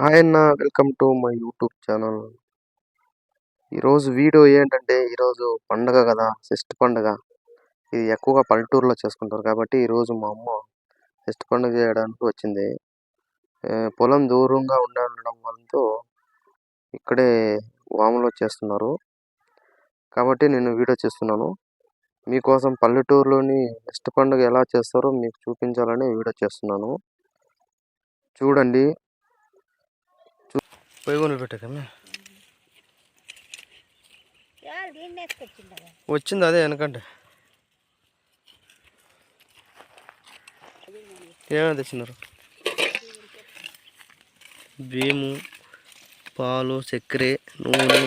Hi అన్న welcome to my YouTube channel. ఈరోజు video ఏంటంటే ఈరోజు పండగ కదా షష్ఠి పండగ. ఇది ఎక్కువగా పల్లెటూరులో చేసుకుంటారు కాబట్టి ఈరోజు మా అమ్మ షష్ఠి పండుగ చేయడానికి వచ్చింది. పొలం దూరంగా ఉండడం వలన ఇక్కడే వాములో చేస్తున్నారు. కాబట్టి నేను వీడియో చేస్తున్నాను. మీకోసం పల్లెటూరులోని షష్ఠి పండుగ ఎలా చేస్తారో మీకు చూపించాలని వీడియో చేస్తున్నాను. చూడండి. పొయ్యి పెట్టకమ్మే దీన్ని వేసుకొచ్చిండగా వచ్చింది అదే వెనకంటే. ఏమేమి తెచ్చినారు? బియ్యము పాలు చక్కెర నూనె.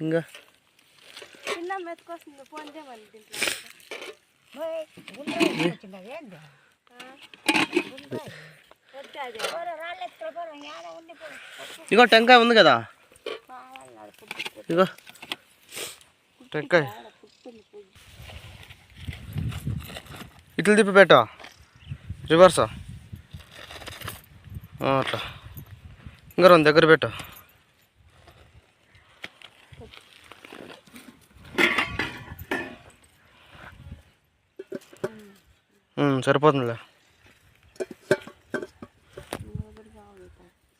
ఇంకా? ఇగో టెంకాయ ఉంది కదా? ఇగో. టెంకాయ. ఇట్లా తిప్పి పెట్టా రివర్సా అట్లా. ఇంకా రెండు దగ్గర పెట్టా. సరిపోతుందిలే ఇప్పుడు సంగ అన్నానికి సరిపోతుంది శరగాల చాలు ఇది పెడదాం ఉమ్, ఇది పెడదాం లేదు ఈ రాయి ఉంటుంది కదా ఈ పక్క ఈ పక్కగా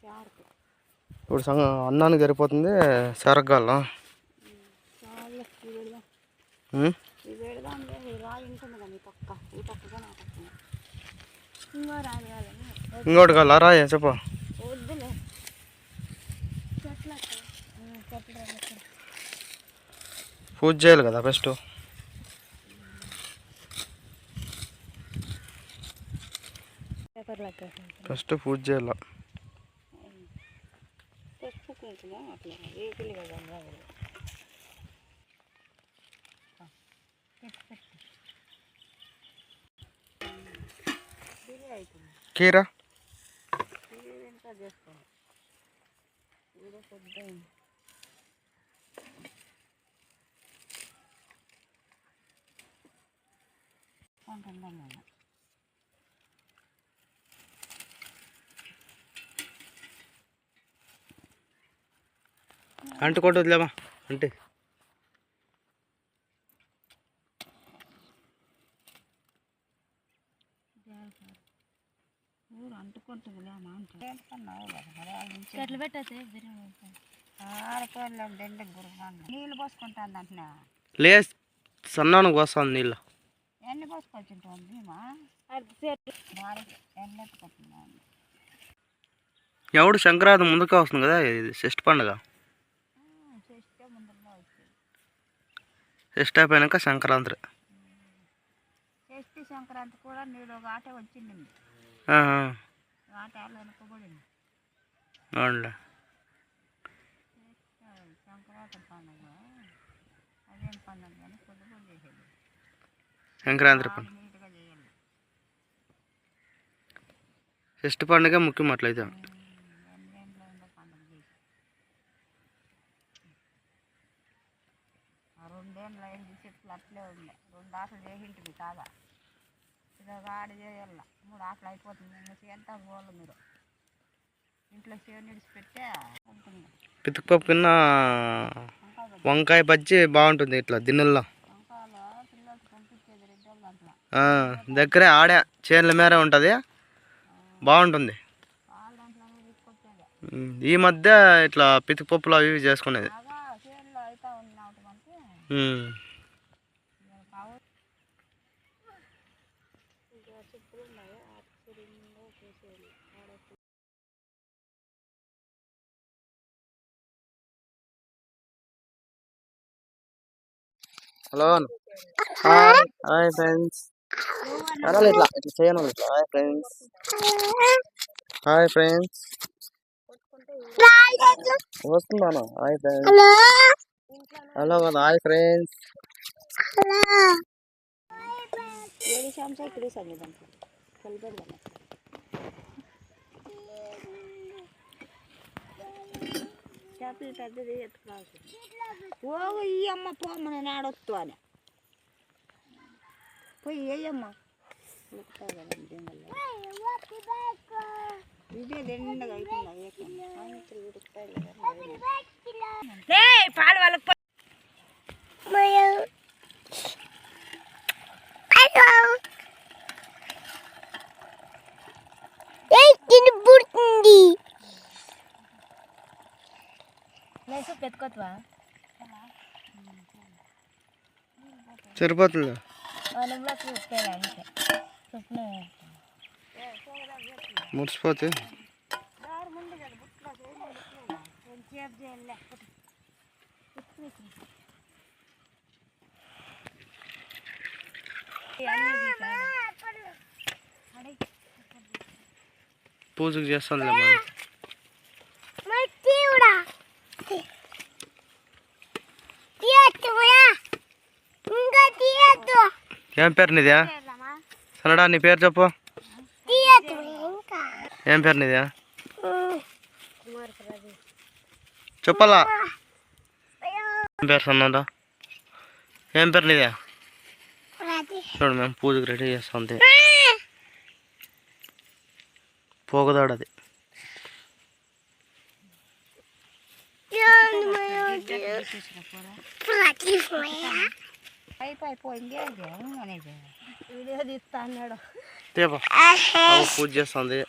నా పక్క. ఇంకో రాయి కాదని ఇంకోటి కావాలా రా చెప్పు. పూజ చేయాలి కదా ఫస్ట్. ఫస్ట్ పూజ చేయాలి పసుపు కుంకుమ అట్లా వేగులు కదా రావాలి అవుతుంది కీర? అంటుకోండి వదిలేమా అంటే చెట్లు గురుమాను నీళ్ళు పోసుకుంటాను అంటున్నా. లే సన్నానికి వస్తుంది నీళ్ళు. ఎన్ని ఎవడు సంక్రాంతి ముందుకే వస్తుంది కదా ఇది షష్ఠి పండుగ. షష్ఠి అయిపోయాక సంక్రాంతి. సంక్రాంతి కూడా నీళ్ళు ఒక ఆట వచ్చింది అవునులే. సంక్రాంతి పండుగ. అదేం పండుగ ముఖ్యం అట్లయితే. రెండేళ్ళు అయింది చెట్లు అట్లే ఉండే. రెండు ఆటలు చేసింటుంది కాదా? ఒక ఆడ చేయాల. మూడు ఆటలు అయిపోతుంది ఇంకా చేయంతా పోవాలి మీరు. ఇంట్లో చేను పెట్టే ఉంటుంది. పితుకుపప్పు కింద వంకాయ బజ్జి బాగుంటుంది ఇట్లా దిన్నెల్లో దగ్గరే ఆడే చేనుల మేరే ఉంటుంది. బాగుంటుంది. ఈ మధ్య ఇట్లా పితుకుపప్పులు అవి చేసుకునేది. చెప్పులు ఉన్నాయి ఆశ్చర్యంగా చూసేది. Hello hi. Hi friends. అనాలి ఇట్లా? ఇట్లా చేయను ఇట్లా. Hi friends. Hi friends. వస్తున్నాను హాయ్ ఫ్రెండ్స్. హలో? కదా హాయ్ ఫ్రెండ్స్. ఏడు శాంస ఇక్కడ సంగీ దాంట్లో. కలిపెడదాం చేపలు పెద్దది ఎత్తుకోవాల్సింది ఓ ఈ అమ్మ పోమ్మ నేను ఆడొస్తు అని. పోయి ఏయమ్మ దీనివల్ల. దిండగా పాలు వాళ్ళకి పుడుతుంది పెట్టుకోవా సరిపోతుంది వాళ్ళకి మురిసిపోతే? చేయాలి పూజకు చేస్తుంది ఏం? పేరు నీదే? సరడా నీ పేరు చెప్పు. ఏం పేరు నీదే? చెప్పాలా? ఏం పేరు సన్నదా? ఏం పేరు నీదే? చూడు మేము పూజకు రెడీ చేస్తాం అంతే. తేపా పూజ చేస్తుంది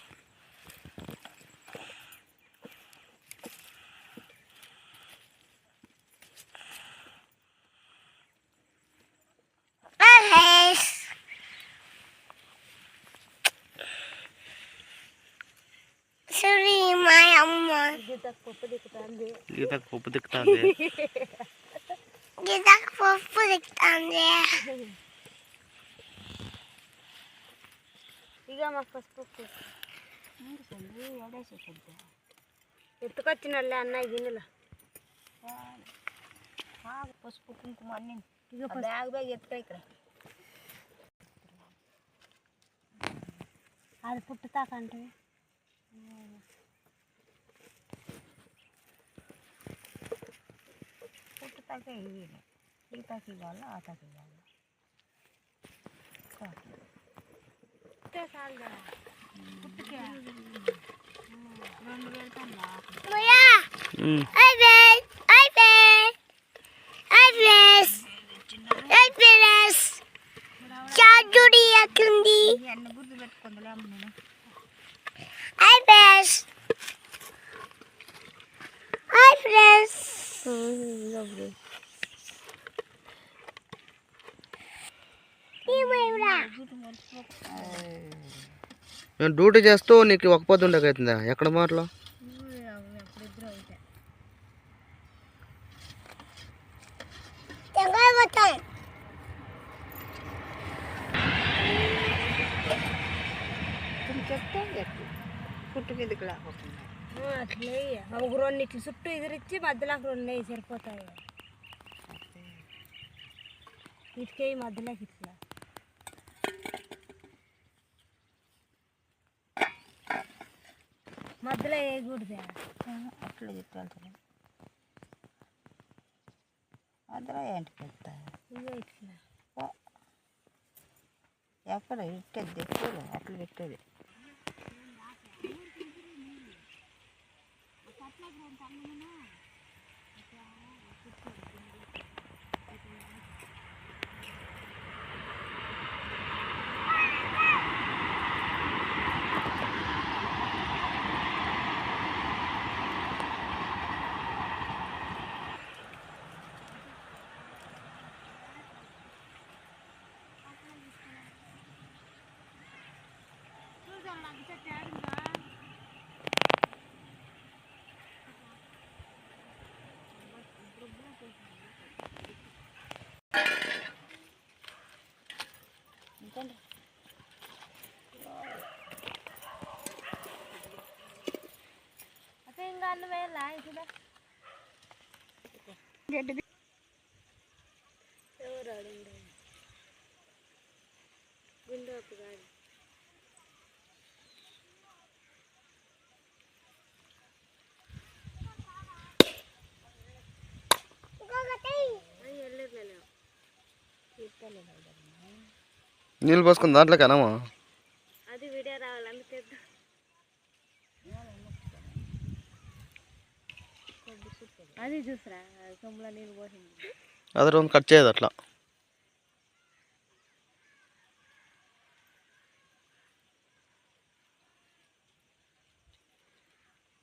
సరే మా అమ్మ గీతకు పప్పు దిక్కుతుంది గీతకు పప్పు తిక్కుతుంది. గీతకు పప్పు దిక్కుతుంది ఇక మా పసుపు ఎత్తుకొచ్చిన వాళ్ళే అన్నయ్య గిన్నెలు. పసుపు కుంకుమ అన్ని ఇక బ్యాగ్ బ్యాగ్ ఎత్తుక ఇక్కడ. అది పుట్టుతాకంటే. పుట్టుతాకే ఇవ్వాలి ఈ తాకి ఇవ్వాలి ఆ తాకి ఇవ్వాలి రెండు వేలు నేను డ్యూటీ చేస్తూ నీకు ఒక పొద్దు ఉండకైతుందా? ఎక్కడ మాటలో? చెప్తే పుట్టు మీదకి లేకపోతుంది అట్లే ఒక రెండు ఇట్లు చుట్టూ ఎదురిచ్చి మధ్యలోకి రెండు నెయ్యి సరిపోతాయి. ఇటుకే మధ్యలోకి ఇట్లా. మధ్యలో వేయకూడదే. అట్లా చెప్పాలి మధ్యలో ఏంటి పెడతా ఇగో ఇట్లా. ఎక్కడ? ఇట్టేది అట్లా పెట్టేది. ఇంకా అన్నం వేయాలా ఇక్కడ గడ్డి ఎవరు అడుగు గుండోపు కాదు నీళ్ళు పోసుకుని దాంట్లో కనమా అది రోజు కట్ చేయదు అట్లా.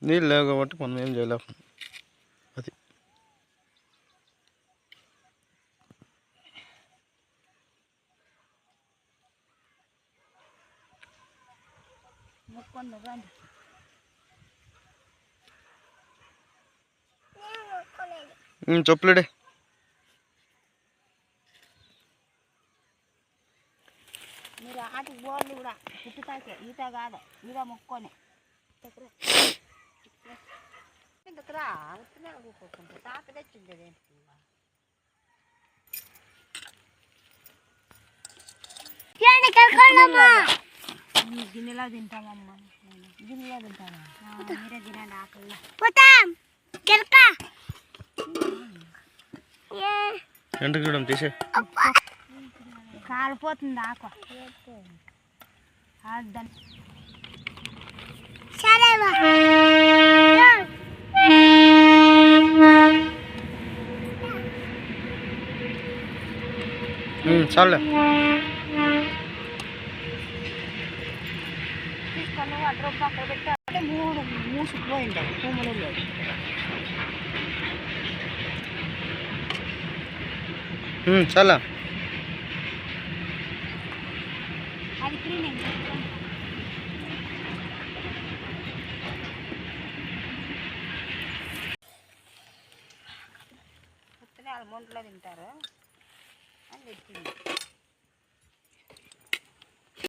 నీళ్ళు లేవు కాబట్టి మనం ఏం చేయలేము మొక్కొంది రండి ఉమ్, చెప్పులేడే. మీరు ఆటికి బోర్లు కూడా పుట్టుతాకే ఈత కాదు ఈత మొక్కొని. ఎందుకురా కూకుంటా తాత తెచ్చింది ఏంటి కనుకోండమ్మా గిన్నెలో తింటామమ్మా? గిన్నెలో తింటామా మీరే తినండి ఆకలిలో. పోతాం. తీసే. కాలిపోతుంది ఆకు. సరేవా పక్కన పెట్టాలంటే మూడు మూసుకుపోయింది భూములు లేదు ఉమ్, చాలా. అది క్లీనింగ్.